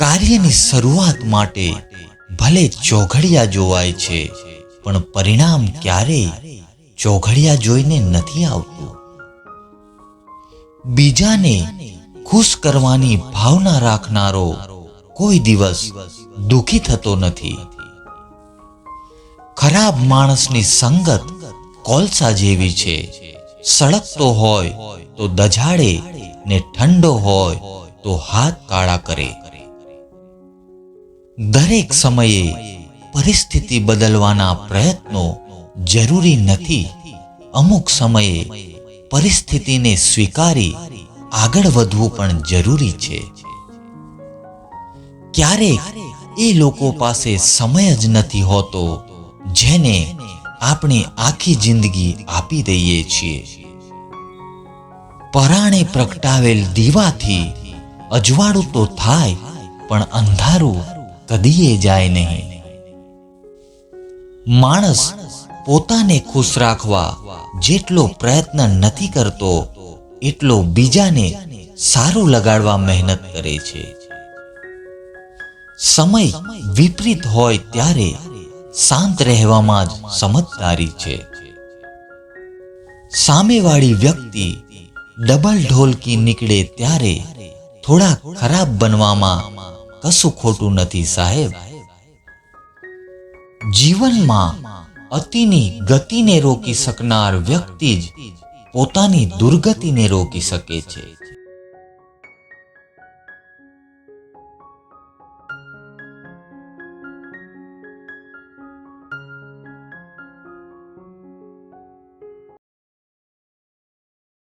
કાર્યની શરૂઆત માટે ભલે ચોઘડિયા જોવાય છે, પણ પરિણામ ક્યારેય ચોઘડિયા જોઈને નથી આવતું. બીજાને ખુશ કરવાની ભાવના રાખનારો કોઈ દિવસ દુખી થતો નથી. ખરાબ માણસની સંગત કોલસા જેવી છે. સળગતો હોય તો દજાડે ને ઠંડો હોય તો હાથ કાળા કરે. દરેક સમયે પરિસ્થિતિ બદલવાના પ્રયત્નો જરૂરી નથી. અમુક સમયે પરિસ્થિતિને સ્વીકારી આગળ વધવું પણ જરૂરી છે. ક્યારેક એ લોકો પાસે સમય જ નથી હોતો જેને આપણે આખી જિંદગી આપી દઈએ છીએ. પરાણે પ્રગટાવેલ દીવાથી અજવાળું તો થાય, પણ અંધારું કદીએ જાય નહીં. માણસ પોતાને ખુશ રાખવા જેટલો પ્રયત્ન નથી કરતો, એટલો બીજાને સારું લગાડવા મહેનત કરે છે. સમય વિપરીત હોય ત્યારે શાંત રહેવામાં જ સમજદારી છે. સામેવાળી વ્યક્તિ ડબલ ઢોલકી નીકળે ત્યારે થોડા ખરાબ બનવામાં કશું ખોટું નથી, સાહેબ. જીવનમાં અતિની ગતિને રોકી શકનાર વ્યક્તિ જ પોતાની દુર્ગતિને રોકી શકે છે.